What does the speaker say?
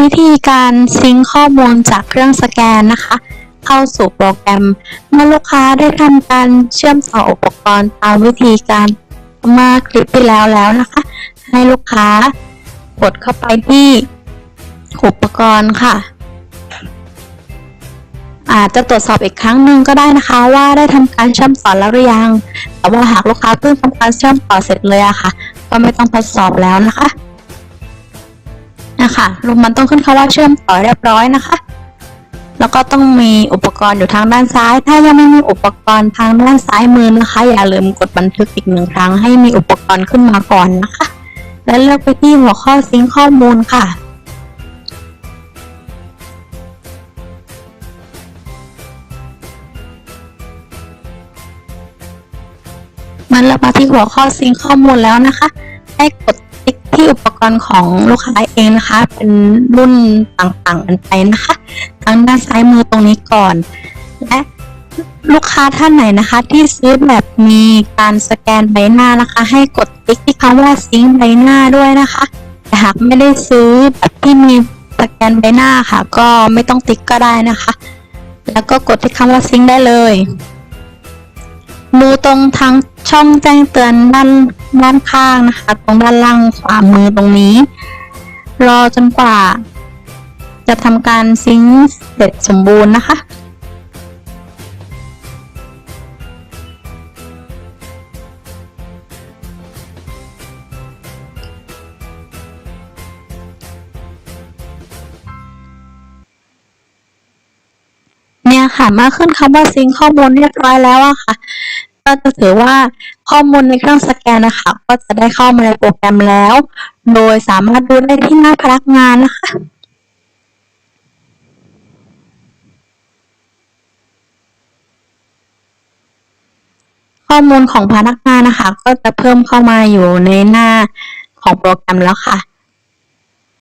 วิธีการซิงข้อมูลจากเครื่องสแกนนะคะ เข้าสู่โปรแกรม เมื่อลูกค้าได้ทำการเชื่อมต่ออุปกรณ์ตามวิธีการเมื่อคลิปที่แล้วแล้วนะคะ ให้ลูกค้ากดเข้าไปที่อุปกรณ์ค่ะ อาจจะตรวจสอบอีกครั้งหนึ่งก็ได้นะคะ ว่าได้ทำการเชื่อมต่อแล้วหรือยัง แต่ว่าหากลูกค้าเพิ่งทำการเชื่อมต่อเสร็จเลยอะค่ะ ก็ไม่ต้องทดสอบแล้วนะคะ นะคะลงมันต้องขึ้นคำว่าเชื่อมต่อเรียบร้อยนะคะ แล้วก็ต้องมีอุปกรณ์อยู่ทางด้านซ้าย ถ้ายังไม่มีอุปกรณ์ทางด้านซ้ายมือนะคะ อย่าลืมกดบันทึกอีกหนึ่งครั้งให้มีอุปกรณ์ขึ้นมาก่อนนะคะ และเลือกไปที่หัวข้อซิงข้อมูลค่ะมันเรามาที่หัวข้อซิงข้อมูลแล้วนะคะ ให้กด ที่อุปกรณ์ของลูกค้าเองนะคะ เป็นรุ่นต่างๆกันไปนะคะทางด้านซ้ายมือตรงนี้ก่อน และลูกค้าท่านไหนนะคะ ที่ซื้อแบบมีการสแกนใบหน้านะคะ ให้กดติ๊กที่คำว่าซิงใบหน้าด้วยนะคะแต่หากไม่ได้ซื้อแบบที่มีสแกนใบหน้าค่ะ ก็ไม่ต้องติ๊กก็ได้นะคะ แล้วก็กดที่คำว่าซิงได้เลย ดูตรงทางช่องแจ้งเตือนด้านด้านข้างนะคะ ตรงด้านล่างขวามือตรงนี้ รอจนกว่า จะทำการซิงค์เสร็จสมบูรณ์นะคะเนี่ยค่ะมื่อขึ้นคำว่าซิงข้อมูลเรียบร้อยแล้วอะค่ะ ก็จะถือว่าข้อมูลในเครื่องสแกนนะคะ ก็จะได้เข้ามาในโปรแกรมแล้ว โดยสามารถดูได้ที่หน้าพนักงานนะคะข้อมูลของพนักงานนะคะ ก็จะเพิ่มเข้ามาอยู่ในหน้าของโปรแกรมแล้วค่ะ